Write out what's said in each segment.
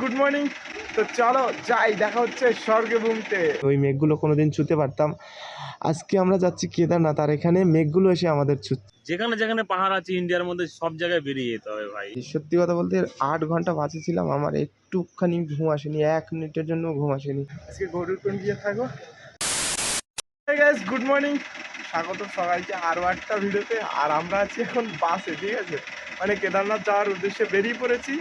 Good morning তো চলো যাই দেখা হচ্ছে স্বর্গে বুমতে ওই মেঘগুলো কোনোদিন ছুতে পারতাম। আজকে আমরা যাচ্ছি কেদারনাথ আর এখানে মেঘগুলো এসে আমাদের ছুটছে যেখানে যেখানে পাহাড় আছে ইন্ডিয়ার মধ্যে সব জায়গায় বেরিয়ে যেতে হবে ভাই। সত্যি কথা বলতে আট ঘণ্টা বাঁচে ছিলাম আমার একটুখানি ঘুম আসেনি এক মিনিটের জন্য ঘুম আসেনি। আজকে গরুর কোন গিয়ে থাকো গুড মর্নিং স্বাগত সবাইকে আরও একটা ভিডিওতে। আর আমরা আছি এখন বাসে ঠিক আছে? মানে কেদারনাথ যাওয়ার উদ্দেশ্যে বেরিয়ে পড়েছি।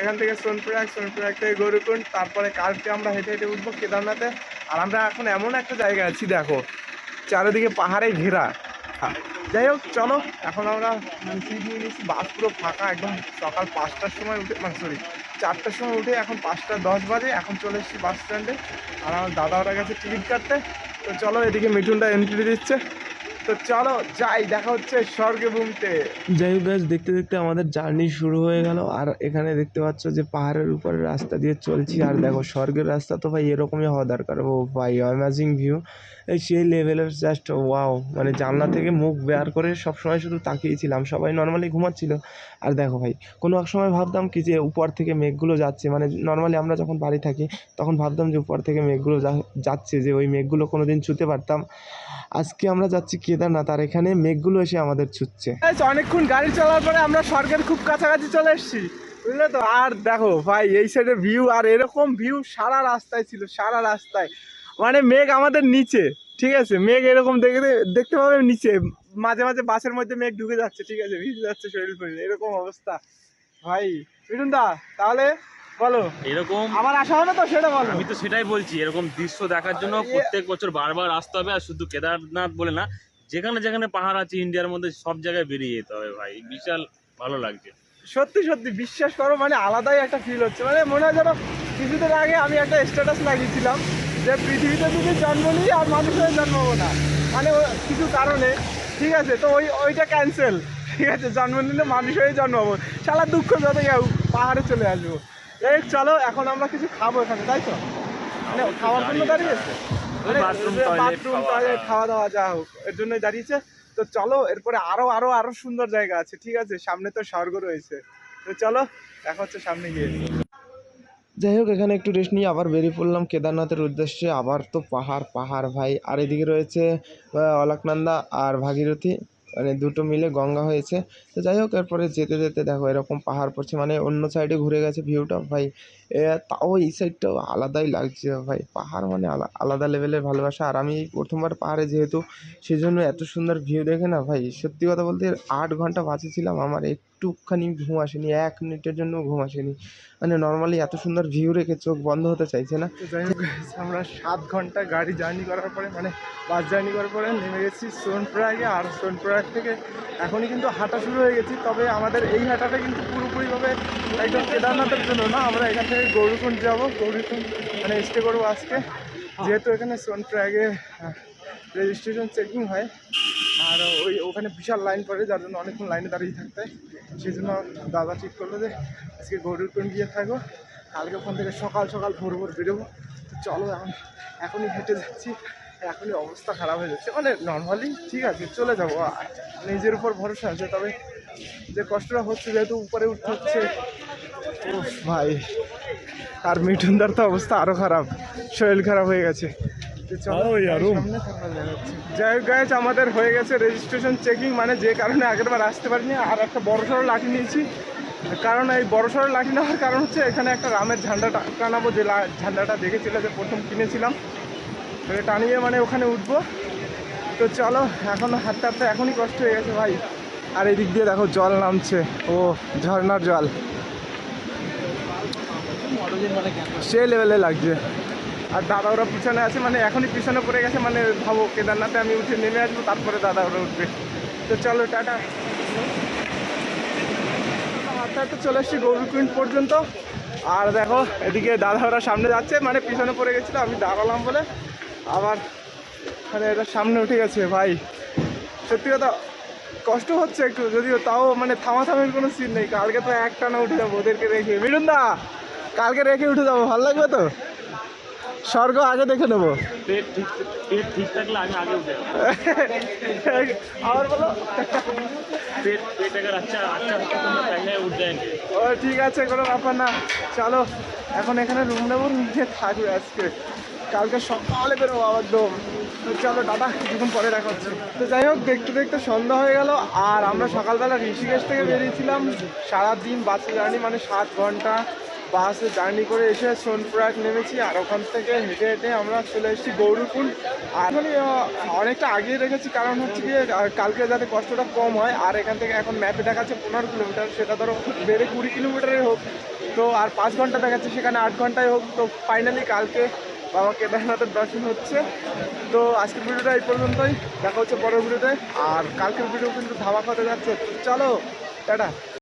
এখান থেকে সোনপ্রয়াগ সোনপ্রয়াগ থেকে গরুকুণ্ড তারপরে কালকে আমরা হেঁটে হেঁটে উঠবো কেদারনাথে। আর আমরা এখন এমন একটা জায়গায় আছি দেখো চারিদিকে পাহাড়ে ঘেরা। হ্যাঁ, যাই হোক চলো এখন আমরা সিট নিয়ে নিয়েছি বাস পুরো ফাঁকা একদম সকাল পাঁচটার সময় উঠে মানে সরি চারটার সময় উঠে এখন পাঁচটা দশ বাজে এখন চলে এসেছি বাস স্ট্যান্ডে। আর আমার দাদা ওরা গেছে টিকিট কাটতে। তো চলো এদিকে মিঠুনটা এন্ট্রি দিচ্ছে। তো চলো যাই, দেখা হচ্ছে স্বর্গে বুমতে যাই হোক গাছ দেখতে দেখতে আমাদের জার্নি শুরু হয়ে গেল। আর এখানে দেখতে পাচ্ছ যে পাহাড়ের উপরে রাস্তা দিয়ে চলছি। আর দেখো, স্বর্গের রাস্তা তো ভাই এরকমই হওয়া দরকার। ও ভাই অ্যামাজিং ভিউ এই সেই লেভেলের জাস্ট ওয়াও মানে জানলা থেকে মুখ বের করে সবসময় শুধু তাকিয়েছিলাম। সবাই নর্মালি ঘুমাচ্ছিল। আর দেখো ভাই, কোনো এক সময় ভাবতাম কি যে উপর থেকে মেঘগুলো যাচ্ছে। মানে নর্মালি আমরা যখন বাড়ি থাকি, তখন ভাবতাম যে উপর থেকে মেঘগুলো যাচ্ছে, যে ওই মেঘগুলো কোনো দিন ছুতে পারতাম। আজকে আমরা যাচ্ছি কেদারনাথ আর এখানে মেঘগুলো এসে আমাদের ছুটছে। অনেকক্ষণ গাড়ি চলার পরে আমরা স্বর্গের খুব কাছাকাছি চলে এসেছি বুঝলে তো? আর দেখো ভাই এই সাইডে ভিউ আর এরকম ভিউ সারা রাস্তায় ছিল সারা রাস্তায়। মানে মেঘ আমাদের নিচে ঠিক আছে? মেঘ এরকম দেখতে দেখতে পাবে নিচে। মাঝে মাঝে বাসের মধ্যে মেঘ ঢুকে যাচ্ছে ঠিক আছে? ভিজে যাচ্ছে শরীর ফরীর এরকম অবস্থা। ভাই মিঠুন দা তাহলে বলো। এরকম আমার আশা হবে তো সেটা বলো। আমি তো সেটাই বলছি এরকম দৃশ্য দেখার জন্য প্রত্যেক বছর বারবার আসতে হবে আর শুধু কেদারনাথ বলে না যেখানে যেখানে পাহাড় আছে, ইন্ডিয়ার মধ্যে সব জায়গায় বেরিয়ে যেতে হবে ভাই। বিশাল ভালো লাগছে। সত্যি সত্যি, বিশ্বাস করো মানে আলাদাই একটা ফিল হচ্ছে। মানে মনে হয় যেন কিছুদিন আগে আমি একটা স্ট্যাটাস লাগিয়েছিলাম যে পৃথিবীতে যদি জন্ম নিই আর মানুষের জন্মাবো না। মানে কিছু কারণে, ঠিক আছে, তো ওই, ওইটা ক্যান্সেল ঠিক আছে, জন্ম নিলে মানুষ হয়ে জন্মাবো সারা দুঃখ যত যাও পাহাড়ে চলে আসব। এই চলো, এখন আমরা কিছু খাব এখানে, তাই তো? মানে খাওয়ার জন্য দাঁড়িয়েছে বাথরুম টয়লেট খাওয়া দাওয়া যা হোক এর জন্যই দাঁড়িয়েছে। তো চলো এরপরে আরও আরও আরও সুন্দর জায়গা আছে ঠিক আছে? সামনে তো স্বর্গ রয়েছে। তো চলো দেখা হচ্ছে সামনে গিয়ে। যাই হোক এখানে একটু রেস্ট নিয়ে আবার বেরিয়ে পড়লাম। কেদারনাথের উদ্দেশ্যে আবার তো পাহাড় পাহাড় ভাই। আর এদিকে রয়েছে অলকনন্দা আর ভাগীরথী। মানে দুটো মিলে গঙ্গা হয়েছে। তো যাই হোক, এরপরে যেতে যেতে দেখো এরকম পাহাড় পড়ছে মানে অন্য সাইডে ঘুরে গেছে ভিউটা ভাই। তাও এই সাইডটাও আলাদাই লাগছে ভাই। পাহাড় মানে আলা- আলাদা লেভেলের ভালোবাসা। আর আমি প্রথমবার পাহাড়ে যেহেতু, সেজন্য এত সুন্দর ভিউ দেখে না ভাই, সত্যি কথা বলতে আট ঘণ্টা বাঁচেছিলাম আমার একটুখানি ঘুম আসেনি, এক মিনিটের জন্য ঘুম আসেনি। মানে নর্মালি এত সুন্দর ভিউ রেখে চোখ বন্ধ হতে চাইছে না। আমরা সাত ঘণ্টা গাড়ি জার্নি করার পরে মানে বাস জার্নি করার পরে নেমে গেছি সোনপ্রয়াগে আর সোনপ্রয়াগ থেকে এখনই কিন্তু হাঁটা শুরু হয়ে গেছি। তবে আমাদের এই হাঁটাটা কিন্তু পুরোপুরিভাবে একদম কেদারনাথের জন্য না, আমরা এখান থেকে গৌরীকুণ্ড যাব। গৌরীকুণ্ড মানে স্টে করব আজকে। যেহেতু এখানে সোনপ্রয়াগে রেজিস্ট্রেশন চেকিং হয়। আর ওই ওখানে বিশাল লাইন পড়ে, যার জন্য অনেকক্ষণ লাইনে দাঁড়িয়ে থাকতে হয়। সেই জন্য দাদা ঠিক করল যে, আজকে গরুর গরুরকুণ্ড গিয়ে থাকব। কালকে ওখান থেকে সকাল সকাল ভোর ভোর বেরোবো। তো চলো এখন, এখনই হেঁটে যাচ্ছি। এখনই অবস্থা খারাপ হয়ে যাচ্ছে। মানে নর্মালি ঠিক আছে, চলে যাব। নিজের উপর ভরসা আছে। তবে যে কষ্টটা হচ্ছে, যেহেতু উপরে উঠতে হচ্ছে ও ভাই, আর মিঠুনদার তো অবস্থা আরও খারাপ। শরীর খারাপ হয়ে গেছে। যাই হোক আমাদের হয়ে গেছে রেজিস্ট্রেশন চেকিং মানে যে কারণে আগের বার আসতে পারিনি আর একটা বড় সড়ো লাঠি নিয়েছি। কারণ এই বড় সড়ো লাঠি নেওয়ার কারণ হচ্ছে এখানে একটা রামের ঝান্ডা টানাবো যে ঝান্ডাটা দেখেছিল যে প্রথম কিনেছিলাম। ওটা টানিয়ে মানে ওখানে উঠবো। তো চলো এখন হাঁটতে হাঁটতে এখনই কষ্ট হয়ে গেছে ভাই। আর এদিক দিয়ে দেখো জল নামছে। ও ঝর্ণার জল। সে লেভেলে লাগছে। আর দাদা ওরা পিছনে আছে মানে এখনই পিছনে পড়ে গেছে মানে ভাবো কেদারনাথে আমি উঠে নেমে আসব, তারপরে দাদা ওরা উঠবে। তো চলো, টাটা। হাঁটতে হাঁটতে চলে এসছি গৌরীকুণ্ড পর্যন্ত। আর দেখো, এদিকে দাদা ওরা সামনে যাচ্ছে মানে পিছনে পড়ে গেছিল, আমি দাঁড়ালাম বলে। আবার মানে এটা সামনে উঠে গেছে, ভাই। সত্যি কথা, কষ্ট হচ্ছে একটু, যদিও তাও মানে থামাথামির কোনো সিন নেই। কালকে তো একটা না উঠে যাব, ওদেরকে রেখে মিঠুন দা কালকে রেখে উঠে যাব, ভালো লাগবে তো? স্বর্গ আগে দেখে নেব। বলো। ও ঠিক আছে কোনো ব্যাপার না। চলো এখন এখানে রুম নেব নিজে থাকবে আজকে। কালকে সকালে বেরোবো আবার দম তো চলো দাদা কিছুক্ষণ পরে দেখা হচ্ছে। তো যাই হোক দেখতে দেখতে সন্ধ্যা হয়ে গেল আর আমরা সকালবেলা ঋষিকেশ থেকে বেরিয়েছিলাম। সারাদিন বাসে জার্নি মানে সাত ঘণ্টা। বাসে জার্নি করে এসে সোনপ্রয়াগ নেমেছি আর ওখান থেকে হেঁটে হেঁটে আমরা চলে এসেছি গৌরীকুণ্ড। আর মানে অনেকটা আগিয়ে রেখেছি, কারণ হচ্ছে গিয়ে কালকে যাতে কষ্টটা কম হয়, আর এখান থেকে এখন ম্যাপে দেখাচ্ছে পনেরো কিলোমিটার, সেটা ধরো বেড়ে কুড়ি কিলোমিটারই হোক। তো আর পাঁচ ঘণ্টা দেখাচ্ছে, সেখানে আট ঘন্টায় হোক। তো ফাইনালি কালকে বাবা কেদারনাথের দর্শন হচ্ছে। তো আজকের ভিডিওটা এই পর্যন্তই। দেখা হচ্ছে পরের ভিডিওতে। আর কালকের ভিডিও কিন্তু ধামাক হতে যাচ্ছে। চলো, টাটা।